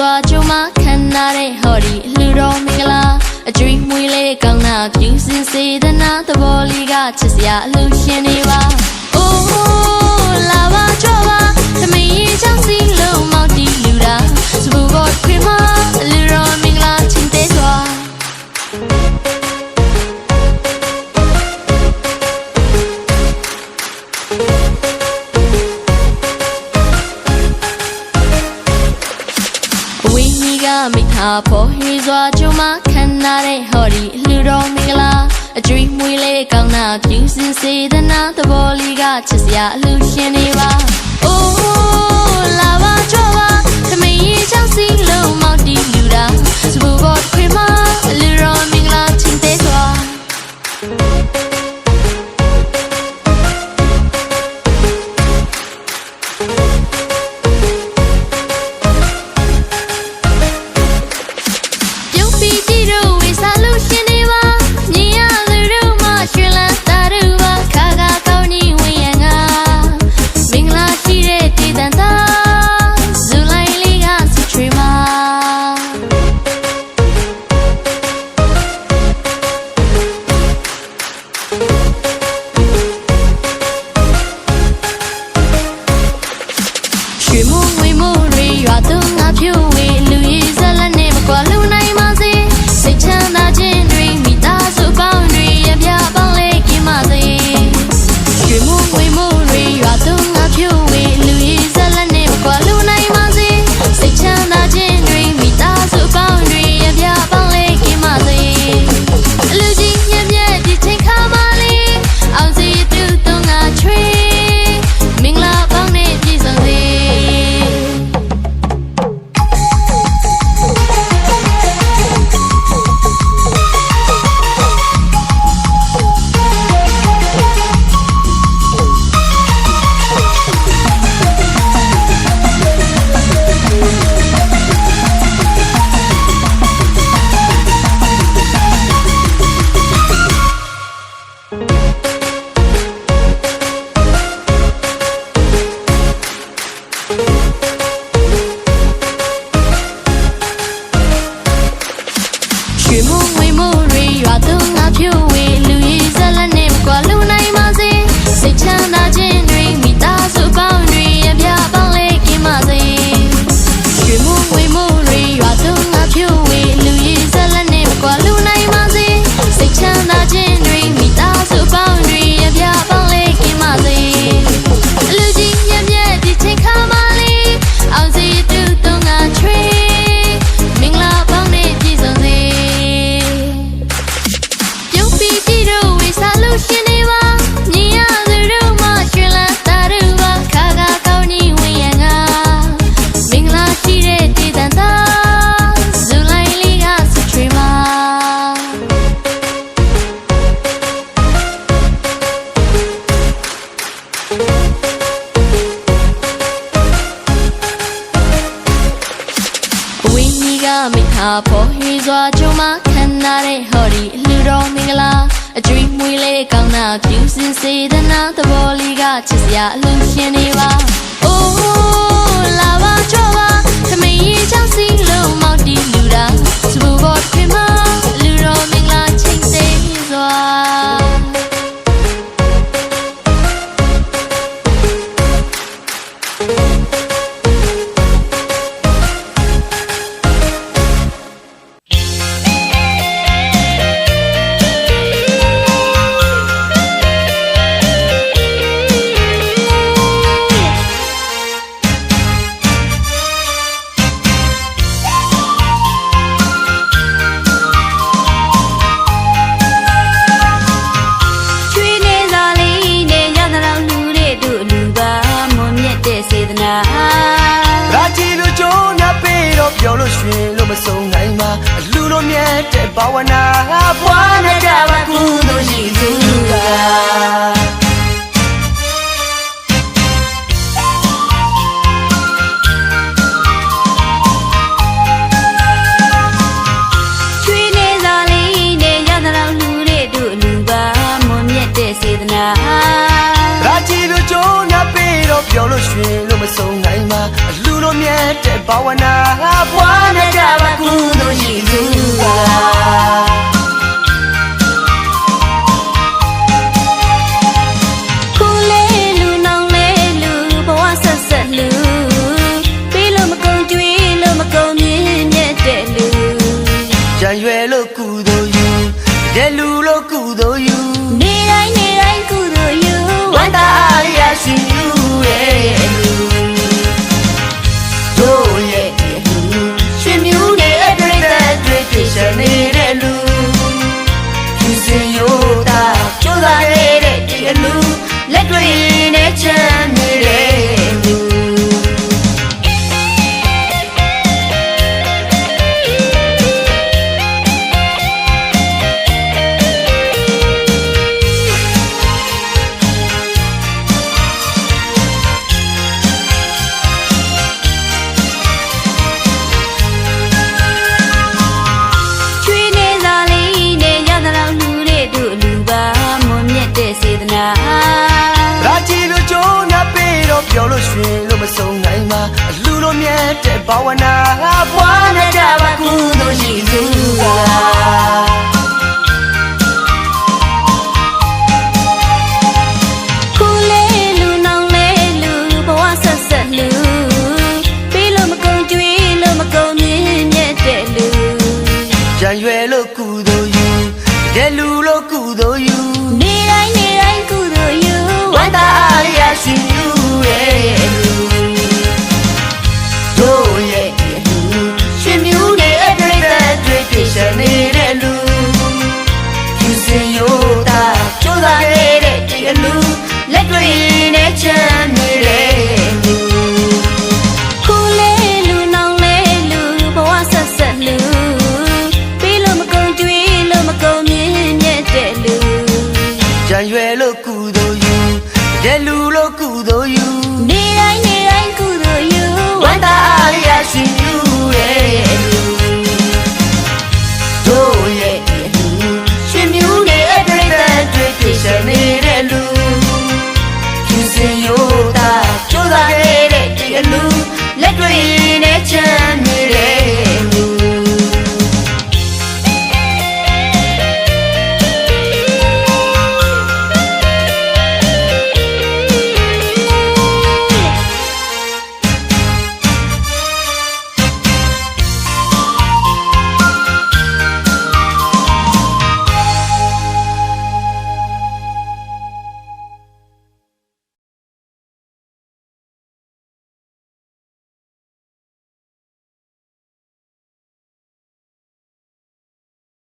စွာကြုံမခံနာတဲ့ဟော်ဒီအလှတော်မင်္ဂလာအကျွေးမွေးလေးကောင်းတာပြူစင်စေတနာသဘောလေးကချစ်စရာအလှရှင်တွေပါ ဖို့ရီစွာကျမခံနာတဲ့ဟော်ဒီလူတော်မင်္ဂလာအကျွေးမွေးလေးကောင်းတာပြူစင်စေတနာသဘောလေးကချစ်စရာအလှရှင်နေပါ 雨幕为幕里，月灯啊飘。 တဲ့ဟော်ဒီအလှတော်မင်္ဂလာအကြွေးမွေးလေးကောင်းတာပြူစင်စေတနာသဘောလေးကချစ်စရာအလှရှင်နေပါအိုးလာပါကြောပါသမီးချောင်းစီလုံးမောက်တီလူတာစပူဘောခင်မာ လို့ရွှင်လို့မဆုံးနိုင်ပါအလူတို့မြတ်တဲ့ဘာဝနာဘွားနဲ့တာပါကုသိုလ်ရှိသူကစေတနာရာချီတို့ကြုံရပေ တော့ပြောလို့ရွှင်လို့မဆုံးနိုင်ပါအလူလိုမြတ်တဲ့ဘာဝနာဘွားနဲ့တာပါကုသိုလ်ရှိသူပါ တဲ့စေတနာရာချီလိုကြုံနာပေတော့ပြောလို့ရွှင်လို့မဆုံးနိုင်ပါအလူလိုမြတ်တဲ့ဘာဝနာဘွားနဲ့တာပါကုသိုလ်ရှိသူပါ Yeah.